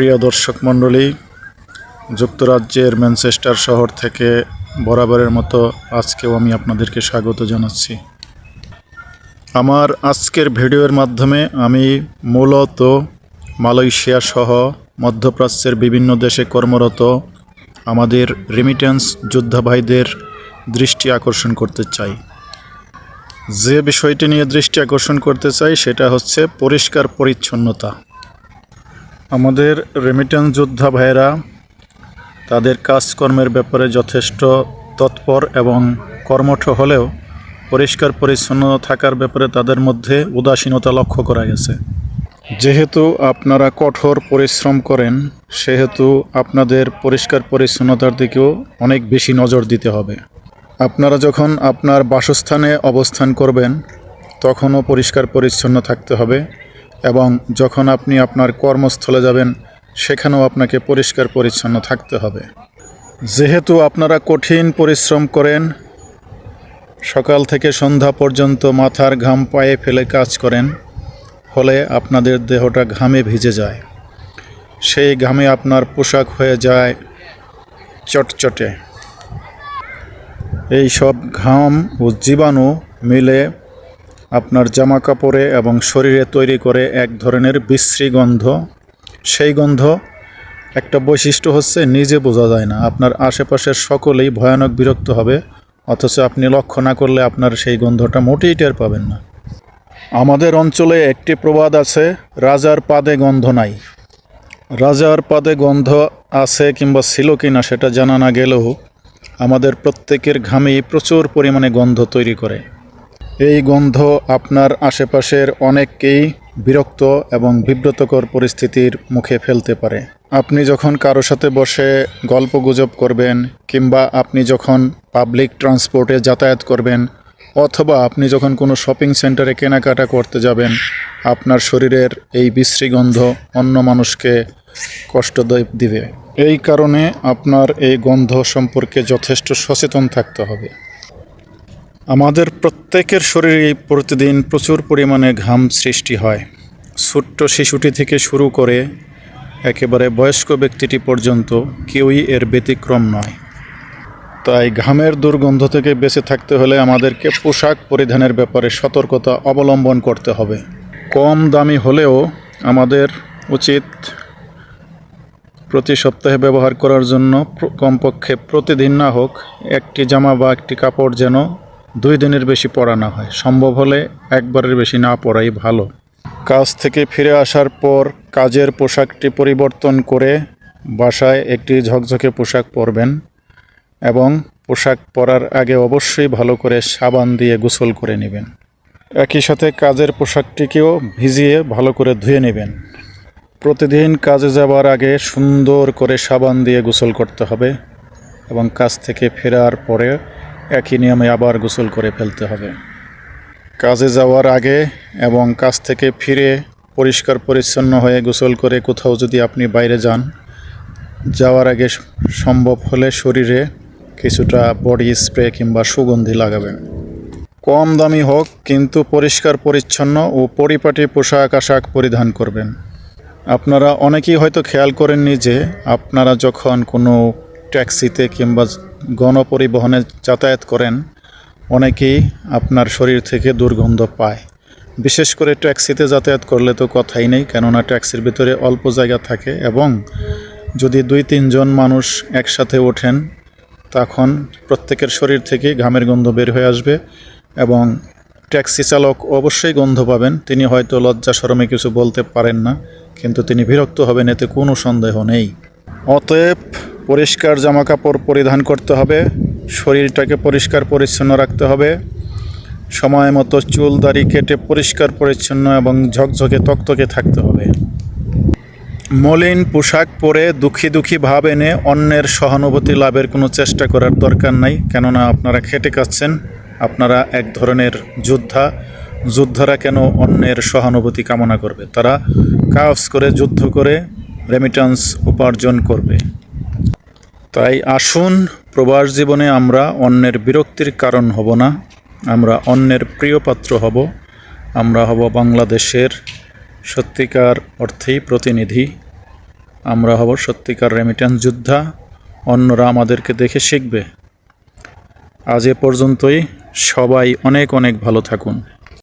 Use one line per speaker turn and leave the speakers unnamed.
প্রিয় দর্শক মণ্ডলী, যুক্তরাজ্যের ম্যানচেস্টার শহর থেকে বরাবরের মতো আজকেও আমি আপনাদেরকে স্বাগত জানাচ্ছি। আমার আজকের ভিডিওর মাধ্যমে আমি মূলত মালয়েশিয়া সহ মধ্যপ্রাচ্যের বিভিন্ন দেশে কর্মরত আমাদের রেমিটেন্স যোদ্ধাভাইদের দৃষ্টি আকর্ষণ করতে চাই। যে বিষয়টি নিয়ে দৃষ্টি আকর্ষণ করতে চাই সেটা হচ্ছে পরিষ্কার পরিচ্ছন্নতা। আমাদের রেমিটেন্স যোদ্ধা ভাইয়েরা, তাদের কাজকর্মের ব্যাপারে যথেষ্ট তৎপর এবং কর্মঠ হলেও পরিষ্কার পরিচ্ছন্ন থাকার ব্যাপারে তাদের মধ্যে উদাসীনতা লক্ষ্য করা গেছে। যেহেতু আপনারা কঠোর পরিশ্রম করেন, সেহেতু আপনাদের পরিষ্কার পরিচ্ছন্নতার দিকেও অনেক বেশি নজর দিতে হবে। আপনারা যখন আপনার বাসস্থানে অবস্থান করবেন, তখনও পরিষ্কার পরিচ্ছন্ন থাকতে হবে। এবং যখন আপনি আপনার কর্মস্থলে যাবেন, সেখানেও আপনাকে পরিষ্কার পরিচ্ছন্ন থাকতে হবে। যেহেতু আপনারা কঠিন পরিশ্রম করেন, সকাল থেকে সন্ধ্যা পর্যন্ত মাথার ঘাম পায়ে ফেলে কাজ করেন, ফলে আপনাদের দেহটা ঘামে ভিজে যায়। সেই ঘামে আপনার পোশাক হয়ে যায় চটচটে। এই সব ঘাম ও জীবাণু মিলে আপনার জামা কাপড়ে এবং শরীরে তৈরি করে এক ধরনের বিশ্রী গন্ধ। সেই গন্ধ একটা বৈশিষ্ট্য হচ্ছে নিজে বোঝা যায় না। আপনার আশেপাশের সকলেই ভয়ানক বিরক্ত হবে, অথচ আপনি লক্ষ্য না করলে আপনার সেই গন্ধটা মোটেই টের পাবেন না। আমাদের অঞ্চলে একটি প্রবাদ আছে, রাজার পাদে গন্ধ নাই। রাজার পাদে গন্ধ আছে কিংবা ছিল কি না সেটা জানা না গেলেও আমাদের প্রত্যেকের ঘামেই প্রচুর পরিমাণে গন্ধ তৈরি করে। এই গন্ধ আপনার আশেপাশের অনেককেই বিরক্ত এবং বিব্রতকর পরিস্থিতির মুখে ফেলতে পারে। আপনি যখন কারও সাথে বসে গল্প গুজব করবেন কিংবা আপনি যখন পাবলিক ট্রান্সপোর্টে যাতায়াত করবেন অথবা আপনি যখন কোনো শপিং সেন্টারে কেনাকাটা করতে যাবেন, আপনার শরীরের এই বিশ্রী গন্ধ অন্য মানুষকে কষ্ট দিবে। এই কারণে আপনার এই গন্ধ সম্পর্কে যথেষ্ট সচেতন থাকতে হবে। আমাদের প্রত্যেকের শরীরে প্রতিদিন প্রচুর পরিমাণে ঘাম সৃষ্টি হয়। ছোট্ট শিশুটি থেকে শুরু করে একেবারে বয়স্ক ব্যক্তিটি পর্যন্ত কেউই এর ব্যতিক্রম নয়। তাই ঘামের দুর্গন্ধ থেকে বেঁচে থাকতে হলে আমাদেরকে পোশাক পরিধানের ব্যাপারে সতর্কতা অবলম্বন করতে হবে। কম দামি হলেও আমাদের উচিত প্রতি সপ্তাহে ব্যবহার করার জন্য কমপক্ষে প্রতিদিন না হোক একটি জামা বা একটি কাপড় যেন দুই দিনের বেশি পরা না হয়। সম্ভব হলে একবারের বেশি না পরাই ভালো। কাজ থেকে ফিরে আসার পর কাজের পোশাকটি পরিবর্তন করে বাসায় একটি ঝকঝকে পোশাক পরবেন এবং পোশাক পরার আগে অবশ্যই ভালো করে সাবান দিয়ে গোসল করে নেবেন। একই সাথে কাজের পোশাকটিকেও ভিজিয়ে ভালো করে ধুয়ে নেবেন। প্রতিদিন কাজে যাওয়ার আগে সুন্দর করে সাবান দিয়ে গোসল করতে হবে এবং কাজ থেকে ফেরার পরে একই নিয়মে আবার গোসল করে ফেলতে হবে। কাজে যাওয়ার আগে এবং কাজ থেকে ফিরে পরিষ্কার পরিচ্ছন্ন হয়ে গোসল করে কোথাও যদি আপনি বাইরে যান, যাওয়ার আগে সম্ভব হলে শরীরে কিছুটা বডি স্প্রে কিংবা সুগন্ধি লাগাবেন। কম দামি হোক, কিন্তু পরিষ্কার পরিচ্ছন্ন ও পরিপাটি পোশাক আশাক পরিধান করবেন। আপনারা অনেকেই হয়তো খেয়াল করেননি যে আপনারা যখন কোনো ট্যাক্সিতে কিংবা গণপরিবহনে যাতায়াত করেন, অনেকেই আপনার শরীর থেকে দুর্গন্ধ পায়। বিশেষ করে ট্যাক্সিতে যাতায়াত করলে তো কথাই নেই, কেননা ট্যাক্সির ভিতরে অল্প জায়গা থাকে এবং যদি দুই তিনজন মানুষ একসাথে ওঠেন, তখন প্রত্যেকের শরীর থেকে ঘামের গন্ধ বের হয়ে আসবে এবং ট্যাক্সি চালক অবশ্যই গন্ধ পাবেন। তিনি হয়তো লজ্জা শরমে কিছু বলতে পারেন না, কিন্তু তিনি বিরক্ত হবেন, এতে কোনো সন্দেহ নেই। অতএব পরিষ্কার জামাকাপড় পরিধান করতে হবে, শরীরটাকে পরিষ্কার পরিচ্ছন্ন রাখতে হবে, সময় মতো চুল দাড়ি কেটে পরিষ্কার পরিচ্ছন্ন এবং ঝকঝকে তকতকে থাকতে হবে। মলিন পোশাক পরে দুঃখী দুঃখী ভাব এনে অন্যের সহানুভূতি লাভের কোনো চেষ্টা করার দরকার নাই, কেননা আপনারা খেটে খাচ্ছেন, আপনারা এক ধরনের যোদ্ধা, যোদ্ধারা কেন অন্যের সহানুভূতি কামনা করবে? তারা কাজ করে, যুদ্ধ করে রেমিটেন্স উপার্জন করবে। তাই আসুন, প্রবাস জীবনে আমরা অন্যের বিরক্তির কারণ হব না। আমরা অন্যের প্রিয় পাত্র হব। আমরা হব বাংলাদেশের সত্যিকার অর্থেই প্রতিনিধি। আমরা হব সত্যিকার রেমিটেন্স যোদ্ধা। অন্যরা আমাদেরকে দেখে শিখবে। আজ এ পর্যন্তই। সবাই অনেক অনেক ভালো থাকুন।